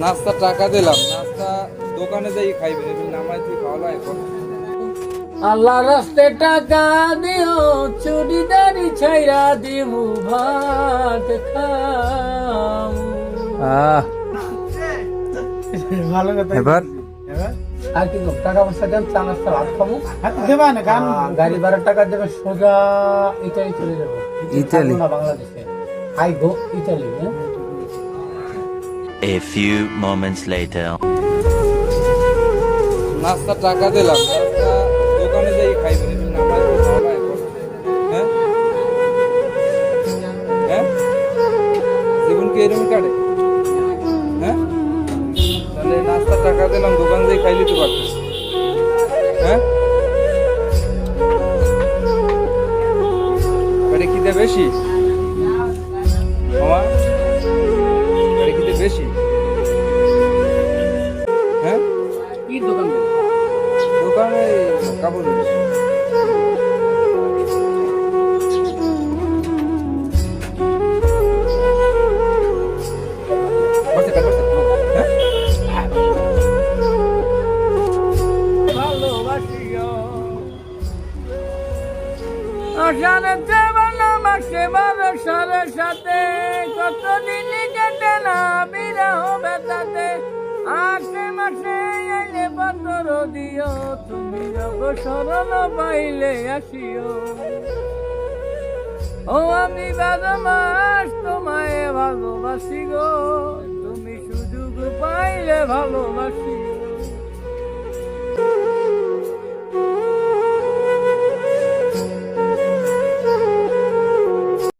নাস্তা টাকা দিলাম নাস্তা দোকানে যাই খাইবেন এগুলো নামাই তুই খাওয়ালা এখন। আল্লাহ রাস্তে টাকা দিও চুরিদারি ছাইরা দিমু ভাত খামু। ভালো কথা এবার? আর কি টাকা পয়সা দেন চা নাস্তা ভাত খামু হাতে দেবা না গান। আহ, গাড়ি ভাড়ার টাকা দেবে সোজা ইটালি চলে যাব। ইতালি? থাকব বাংলাদেশে। আই গো ইটালি হ্যাঁ? A few moments later. নাস্তা টাকা দিলাম। দোকানে যাই খাইবেন হ্যাঁ? হ্যাঁ? জীবন কি এরকম কাটে? হ্যাঁ? তাহলে নাস্তা টাকা দিলাম, দোকান যাই খাইলে তো পারতিস হ্যাঁ? পেটে খিদে বেশি? কি দোকান দোকানে কাপড়। হ্যাঁ? ভালোবাসে ভরসার সাথে। কতদিন কেটে না বিরহ বেতাতে আশে মাসে এলে পাথর দিও, তুমি অবসরণ পাইলে আসিও। ও আমি বাদমাস তোমায় ভালোবাসি গো, তুমি সুযোগ পাইলে ভালোবাসি।